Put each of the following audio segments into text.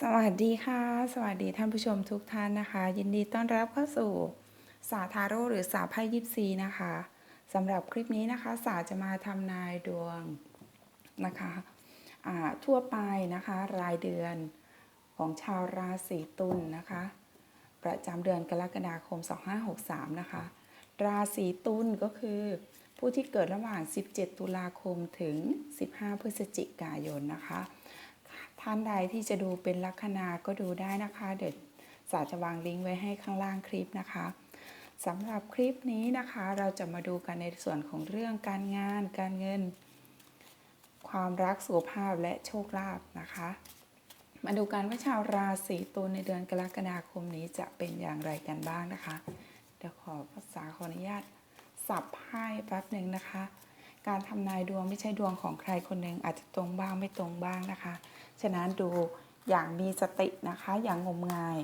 สวัสดีค่ะ สวัสดีท่านผู้ชมทุกท่านนะคะ ยินดีต้อนรับเข้าสู่สาทาโร่หรือสาไพ่ยิปซีนะคะสำหรับคลิปนี้นะคะสาจะมาทำนายดวงนะคะทั่วไปนะคะ รายเดือนของชาวราศีตุลนะคะ ประจำเดือนกรกฎาคม 2563 นะคะ ราศีตุลก็คือ ผู้ที่เกิดระหว่าง 17 ตุลาคมถึง 15 พฤศจิกายนนะคะ ท่านใดที่จะดูเป็นลัคนาก็ดูได้นะคะ เดี๋ยวสาจะวางลิงก์ไว้ให้ข้างล่างคลิปนะคะสำหรับคลิปนี้นะคะ เราจะมาดูกันในส่วนของเรื่องการงาน การเงิน ความรักสุขภาพและโชคลาภนะคะ มาดูกันว่าชาวราศีตุลในเดือนกรกฎาคมนี้จะเป็นอย่างไรกันบ้างนะคะ เดี๋ยวขอภาษาขออนุญาตสับไพ่แป๊บหนึ่งนะคะ การทำนายดวงไม่ใช่ดวงของใครคนหนึ่งอาจจะตรงบ้างไม่ตรงบ้างนะคะ ฉะนั้นดูอย่างมีสตินะคะอย่างงมงาย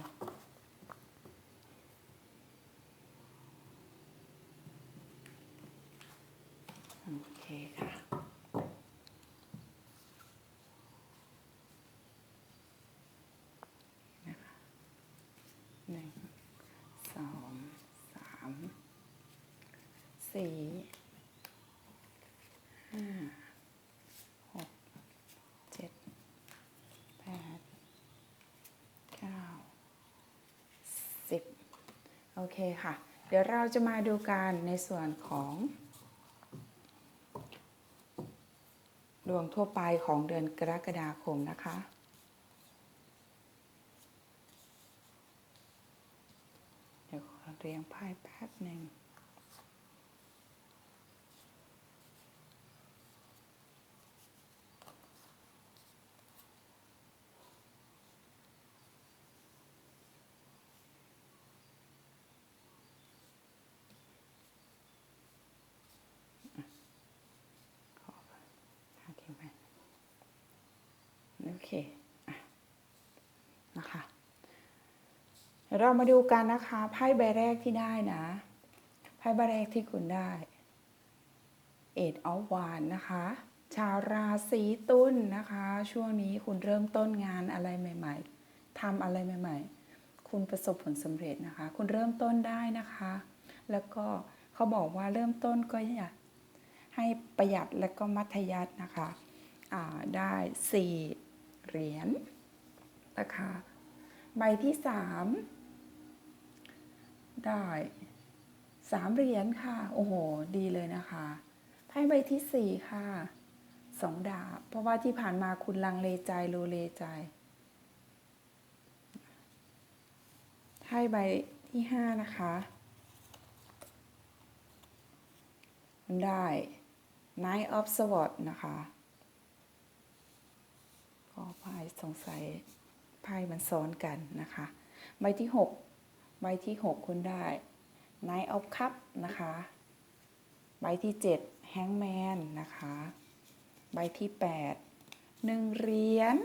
โอเคค่ะนะคะหนึ่งสองสามสี่ ห้า หก เจ็ด แปด เก้า สิบ โอเคค่ะ เดี๋ยวเราจะมาดูกันในส่วนของ ดวงทั่วไปของเดือนกรกฎาคมนะคะเดี๋ยวขอเรียงไพ่แป๊บหนึ่ง ขอหาเก็บไว้โอ เคอะนะคะเดี๋ยวเรามาดูกันนะคะไพ่ใบแรกที่ได้นะไพ่ใบแรกที่คุณได้เอ็ดออฟวานนะคะ ชาวราศีตุลนะคะ ช่วงนี้คุณเริ่มต้นงานอะไรใหม่ ๆทำอะไรใหม่ ๆ คุณประสบผลสำเร็จนะคะ คุณเริ่มต้นได้นะคะ แล้วก็เขาบอกว่าเริ่มต้นก็อย่าให้ประหยัดและก็มัธยัตินะคะได้4 เหรียญนะคะใบที่3ได้3เหรียญค่ะ โอ้โห ดีเลยนะคะไพ่ใบที่4ค่ะ2ดาบ เพราะว่าที่ผ่านมาคุณลังเลใจโลเลใจไพ่ใบที่5นะคะได้ Knight of Swords นะคะ ก็ไพ่สงสัยไพ่มันซ้อนกันนะคะ ใบที่ 6 ใบที่ 6 คุณได้ Knight of Cup นะคะ ใบที่ 7 Hangman นะคะ ใบที่8หนึ่งเหรียญ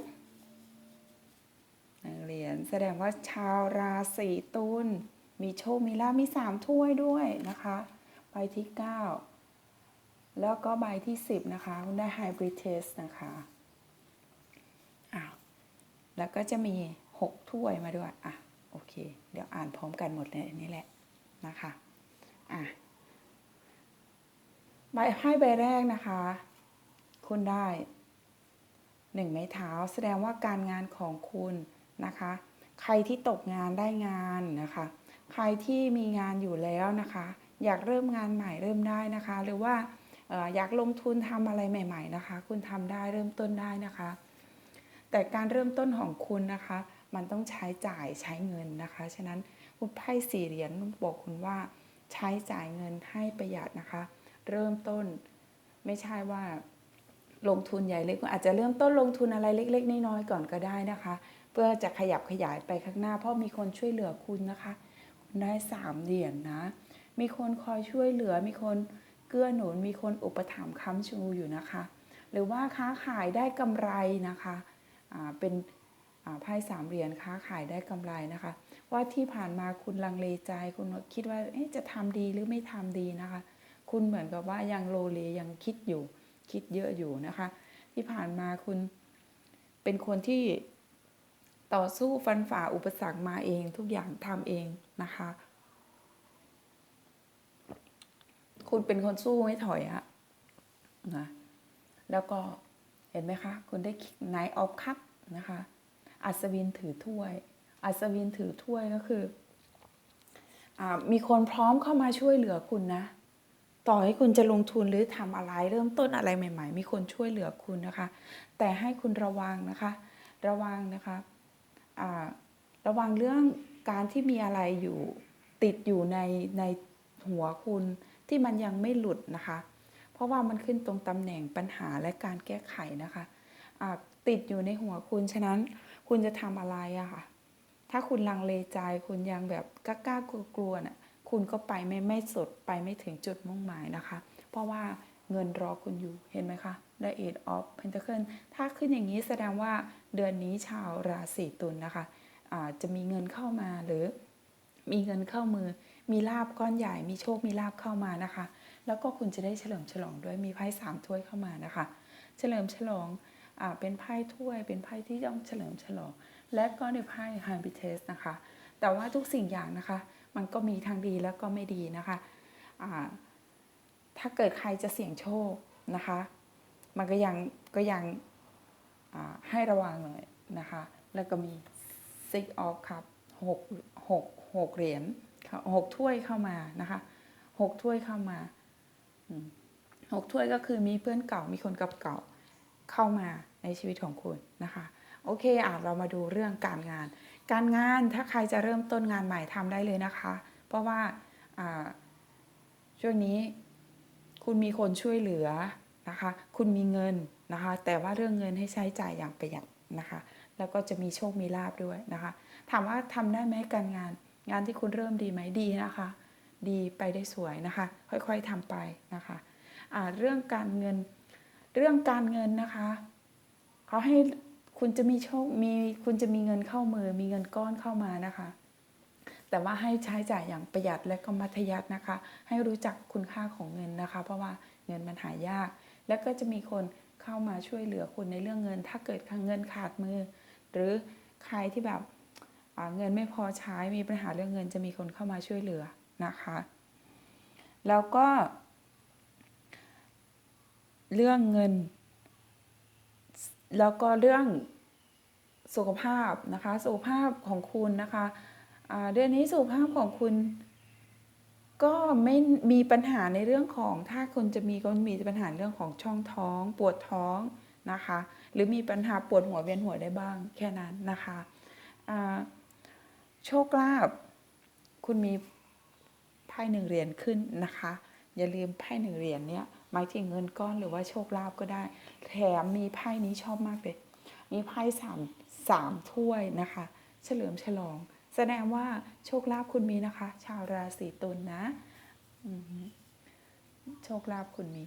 หนึ่งเหรียญแสดงว่าชาวราศีตุลมีโชคมีลาภมีสามถ้วยด้วยนะคะ ใบที่ 9 แล้วก็ใบที่ 10 นะคะ คุณได้ Hybrid Test นะคะ แล้วก็จะมี 6 ถ้วยมาด้วย อะ โอเค เดี๋ยวอ่านพร้อมกันหมดเลยนี่แหละนะคะ อะใบไพ่ใบแรกนะคะ คุณได้หนึ่งไม้เท้า แสดงว่าการงานของคุณนะคะ ใครที่ตกงานได้งานนะคะ ใครที่มีงานอยู่แล้วนะคะ อยากเริ่มงานใหม่เริ่มได้นะคะ หรือว่าเอ่ออยากลงทุนทำอะไรใหม่ ๆ นะคะ คุณทำได้เริ่มต้นได้นะคะ แต่การเริ่มต้นของคุณนะคะ มันต้องใช้จ่ายใช้เงินนะคะ ฉะนั้นคุณไพ่สี่เหรียญบอกคุณว่า ใช้จ่ายเงินให้ประหยัดนะคะ เริ่มต้นไม่ใช่ว่าลงทุนใหญ่เลยคุณอาจจะเริ่มต้นลงทุนอะไรเล็ก ๆ น้อยๆก่อนก็ได้นะคะ เพื่อจะขยับขยายไปข้างหน้า เพราะมีคนช่วยเหลือคุณนะคะคุณได้สามเหรียญนะมีคนคอยช่วยเหลือ มีคนเกื้อหนุน มีคนอุปถัมภ์ค้ำชูอยู่นะคะ หรือว่าค้าขายได้กำไรนะคะ เป็นอ่าไพ่สามเหรียญค้าขายได้กำไรนะคะ ว่าที่ผ่านมาคุณลังเลใจคุณคิดว่าจะทำดีหรือไม่ทำดีนะคะ คุณเหมือนกับว่ายังโลเลยังคิดอยู่ คิดเยอะอยู่นะคะ ที่ผ่านมาคุณเป็นคนที่ต่อสู้ฟันฝ่าอุปสรรคมาเองทุกอย่างทำเองนะคะ คุณเป็นคนสู้ไม่ถอยอะนะแล้วก็เห็นไหมคะ คุณได้ไนออฟคัพ นะคะ อัศวินถือถ้วย อัศวินถือถ้วยก็คืออมีคนพร้อมเข้ามาช่วยเหลือคุณนะ ต่อให้คุณจะลงทุนหรือทำอะไรเริ่มต้นอะไรใหม่ ๆ มีคนช่วยเหลือคุณนะคะ แต่ให้คุณระวังนะคะ ระวังนะคะอ่าระวังเรื่องการที่มีอะไรอยู่ติดอยู่ในในหัวคุณที่มันยังไม่หลุดนะคะ เพราะว่ามันขึ้นตรงตำแหน่งปัญหาและการแก้ไขนะคะะ ติดอยู่ในหัวคุณ ฉะนั้นคุณจะทำอะไรอะค่ะ ถ้าคุณลังเลใจคุณยังแบบกล้าๆกลัวๆน่ะคุณก็ไปไม่ไม่สุดไปไม่ถึงจุดมุ่งหมายนะคะ เพราะว่าเงินรอคุณอยู่เห็นไหมคะ The Eight of Pentacle ถ้าขึ้นอย่างนี้แสดงว่าเดือนนี้ชาวราศีตุลนะคะะจะมีเงินเข้ามาหรือมีเงินเข้ามือ มีลาบก้อนใหญ่ มีโชค มีลาบเข้ามานะคะ แล้วก็คุณจะได้เฉลิมฉลองด้วย มีไพ่สามถ้วยเข้ามานะคะ เฉลิมฉลอง เป็นไพ่ถ้วย เป็นไพ่ที่ต้องเฉลิมฉลอง และก็ในไพ่ไฮบิเทสนะคะ แต่ว่าทุกสิ่งอย่างนะคะ มันก็มีทางดีแล้วก็ไม่ดีนะคะถ้าเกิดใครจะเสี่ยงโชคนะคะ มันก็ยังก็ยังให้ระวังหน่อยนะคะ แล้วก็มี six of cup หกหกหกเหรียญหกถ้วยเข้ามานะคะหกถ้วยเข้ามาหกถ้วยก็คือมีเพื่อนเก่ามีคนกับเก่า เข้ามาในชีวิตของคุณนะคะ โอเคอะเรามาดูเรื่องการงาน การงานถ้าใครจะเริ่มต้นงานใหม่ทำได้เลยนะคะ เพราะว่าช่วงนี้คุณมีคนช่วยเหลือนะคะ คุณมีเงินนะคะ แต่ว่าเรื่องเงินให้ใช้จ่ายอย่างประหยัดนะคะ แล้วก็จะมีโชคมีลาบด้วยนะคะ ถามว่าทำได้ไหมการงาน งานที่คุณเริ่มดีไหมดีนะคะ ดีไปได้สวยนะคะ ค่อยๆทำไปนะคะะเรื่องการเงิน เรื่องการเงินนะคะเขาให้คุณจะมีโชคมีคุณจะมีเงินเข้ามือ มีเงินก้อนเข้ามานะคะ แต่ว่าให้ใช้จ่ายอย่างประหยัดและก็มัธยัตินะคะ ให้รู้จักคุณค่าของเงินนะคะ เพราะว่าเงินมันหายาก แล้วก็จะมีคนเข้ามาช่วยเหลือคุณในเรื่องเงิน ถ้าเกิดเงินขาดมือ หรือใครที่แบบเงินไม่พอใช้มีปัญหาเรื่องเงินจะมีคนเข้ามาช่วยเหลือนะคะ แล้วก็ เรื่องเงิน แล้วก็เรื่องสุขภาพนะคะ สุขภาพของคุณนะคะเดือนนี้สุขภาพของคุณ ก็ไม่มีปัญหาในเรื่องของถ้าคุณจะมีก็มีปัญหาเรื่องของช่องท้อง ปวดท้องนะคะ หรือมีปัญหาปวดหัวเวียนหัวได้บ้างแค่นั้นนะคะโชคลาภคุณมีไพ่หนึ่งเหรียญขึ้นนะคะ อย่าลืมไพ่หนึ่งเหรียญเนี้ย หมายถึงเงินก้อนหรือว่าโชคลาภก็ได้ แถมมีไพ่นี้ชอบมากเลย มีไพ่สามสามถ้วยนะคะ เฉลิมฉลอง แสดงว่าโชคลาภคุณมีนะคะ ชาวราศีตุลนนะโชคลาภคุณมี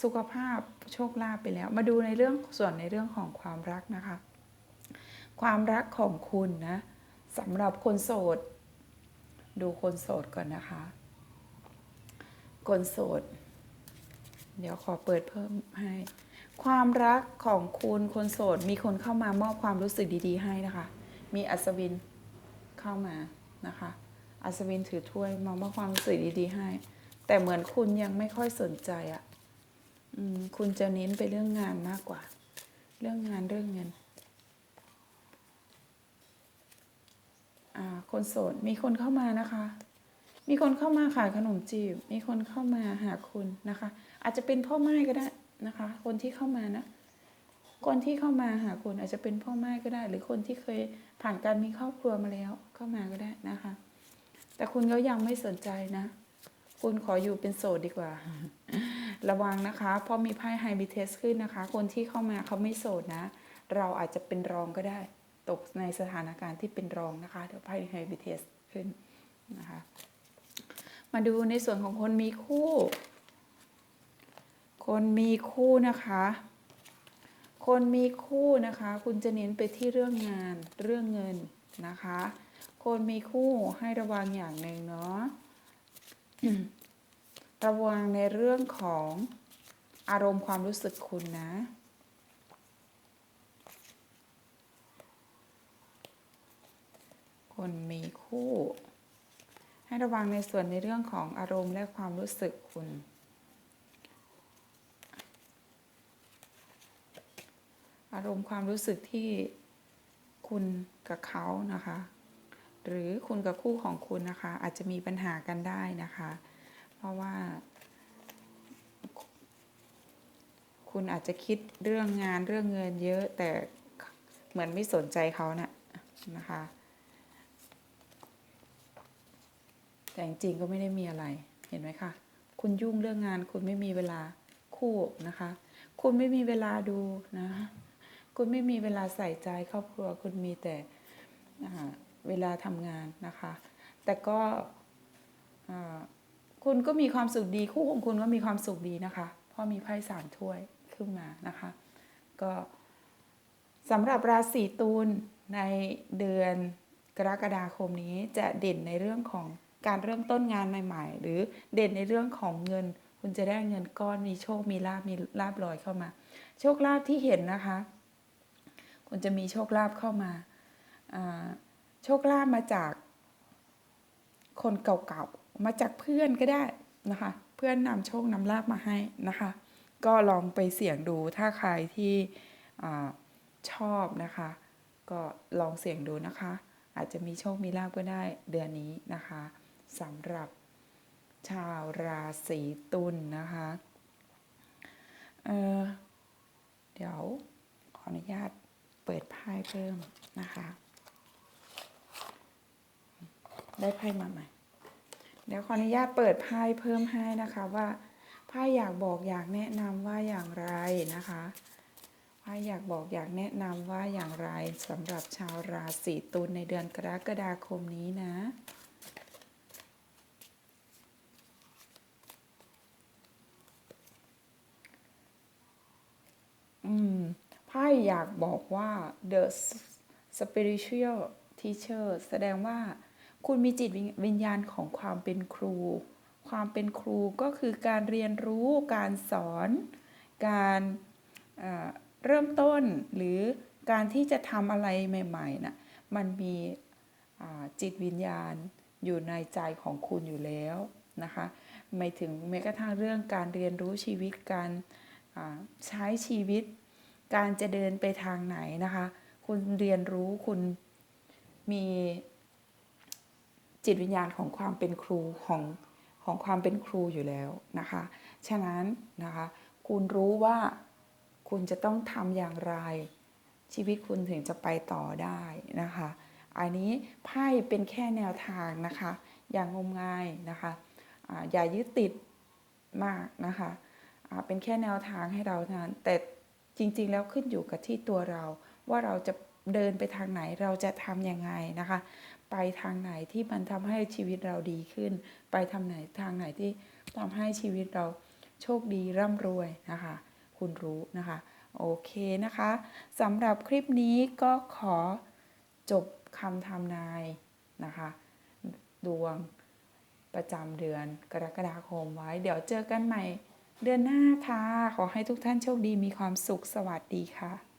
สุขภาพโชคลาภไปแล้ว มาดูในเรื่องส่วนในเรื่องของความรักนะคะ ความรักของคุณนะสำหรับคนโสด ดูคนโสดก่อนนะคะ คนโสด เดี๋ยวขอเปิดเพิ่มให้ ความรักของคุณคนโสด มีคนเข้ามามอบความรู้สึกดีๆ ให้นะคะ มีอัศวินเข้ามานะคะ อัศวินถือถ้วยมามอบความรู้สึกดีๆ ให้ แต่เหมือนคุณยังไม่ค่อยสนใจอะ่ะคุณจะเน้นไปเรื่องงานมากกว่า เรื่องงานเรื่องเงินคนโสดมีคนเข้ามานะคะ มีคนเข้ามาขายขนมจีบ มีคนเข้ามาหาคุณนะคะ อาจจะเป็นพ่อไม้ก็ได้นะคะ คนที่เข้ามานะ คนที่เข้ามาหาคุณอาจจะเป็นพ่อไม้ก็ได้ หรือคนที่เคยผ่านการมีครอบครัวมาแล้วเข้ามาก็ได้นะคะ แต่คุณก็ยังไม่สนใจนะ คุณขออยู่เป็นโสดดีกว่า ระวังนะคะ เพราะมีไพ่ไฮบิเทสขึ้นนะคะ คนที่เข้ามาเขาไม่โสดนะ เราอาจจะเป็นรองก็ได้ ตกในสถานการณ์ที่เป็นรองนะคะ เดี๋ยวไพ่ไฮบิเทสขึ้นนะคะ มาดูในส่วนของคนมีคู่ คนมีคู่นะคะ คนมีคู่นะคะ คุณจะเน้นไปที่เรื่องงานเรื่องเงินนะคะ คนมีคู่ให้ระวังอย่างหนึ่งเนาะระวังในเรื่องของอารมณ์ความรู้สึกคุณนะคนมีคู่ ให้ระวังในส่วนในเรื่องของอารมณ์และความรู้สึกคุณ อารมณ์ความรู้สึกที่คุณกับเขานะคะ หรือคุณกับคู่ของคุณนะคะ อาจจะมีปัญหากันได้นะคะ เพราะว่า คุณอาจจะคิดเรื่องงานเรื่องเงินเยอะแต่เหมือนไม่สนใจเขานะ่ะนะคะ แต่จริงๆก็ไม่ได้มีอะไรเห็นไหมคะคุณยุ่งเรื่องงาน คุณไม่มีเวลาคู่นะคะ คุณไม่มีเวลาดูนะคุณไม่มีเวลาใส่ใจครอบครัว คุณมีแต่เวลาทำงานนะคะ แต่ก็คุณก็มีความสุขดีคู่ของคุณก็มีความสุขดีนะคะเพราะมีไพ่สามถ้วยขึ้นมานะคะ ก็สำหรับราศีตุลในเดือนกรกฎาคมนี้จะเด่นในเรื่องของ การเริ่มต้นงานใหม่ ๆ หรือเด่นในเรื่องของเงิน คุณจะได้เงินก้อนมีโชคมีลาบมีลาบลอยเข้ามา โชคลาภที่เห็นนะคะ คุณจะมีโชคลาภเข้ามาโชคลาภมาจากคนเก่าๆมาจากเพื่อนก็ได้นะคะ เพื่อนนำโชคนำลาภมาให้นะคะ ก็ลองไปเสี่ยงดูถ้าใครที่อชอบนะคะ ก็ลองเสี่ยงดูนะคะ อาจจะมีโชคมีลาภก็ได้เดือนนี้นะคะ สำหรับชาวราศีตุลนะคะเเดี๋ยวขออนุญาตเปิดไพ่เพิ่มนะคะ ได้ไพ่มาใหม่ เดี๋ยวขออนุญาตเปิดไพ่เพิ่มให้นะคะว่าไพ่อยากบอกอยากแนะนำว่าอย่างไรนะคะไพ่อยากบอกอยากแนะนำว่าอย่างไรสำหรับชาวราศีตุลในเดือนกรกฎาคมนี้นะ ไพ่อยากบอกว่า the spiritual teacher แสดงว่า คุณมีจิตวิญญาณของความเป็นครู ความเป็นครูก็คือการเรียนรู้ การสอน การเเริ่มต้นหรือการที่จะทำอะไรใหม่ๆนะมันมีจิตวิญญาณอยู่ในใจของคุณอยู่แล้วนะคะไม่ถึงแม้กระทั่งเรื่องการเรียนรู้ชีวิตการใช้ชีวิต การจะเดินไปทางไหนนะคะ คุณเรียนรู้คุณมีจิตวิญญาณของความเป็นครูของของความเป็นครูอยู่แล้วนะคะ ฉะนั้นนะคะ คุณรู้ว่าคุณจะต้องทำอย่างไร ชีวิตคุณถึงจะไปต่อได้นะคะ อันนี้ไพ่เป็นแค่แนวทางนะคะ อย่างงมงายนะคะอ่าอย่ายึดติดมากนะคะ เป็นแค่แนวทางให้เราเท่านั้นแต่ จริงๆ แล้วขึ้นอยู่กับที่ตัวเรา ว่าเราจะเดินไปทางไหนเราจะทำยังไงนะคะ ไปทางไหนที่มันทำให้ชีวิตเราดีขึ้น ไปทางไหนทางไหนที่ทำให้ชีวิตเราโชคดีร่ำรวยนะคะ คุณรู้นะคะ โอเคนะคะสำหรับคลิปนี้ก็ขอจบคำทำนายนะคะดวงประจำเดือนกรกฎาคมไว้ เดี๋ยวเจอกันใหม่ เดือนหน้าค่ะ ขอให้ทุกท่านโชคดีมีความสุขสวัสดีค่ะ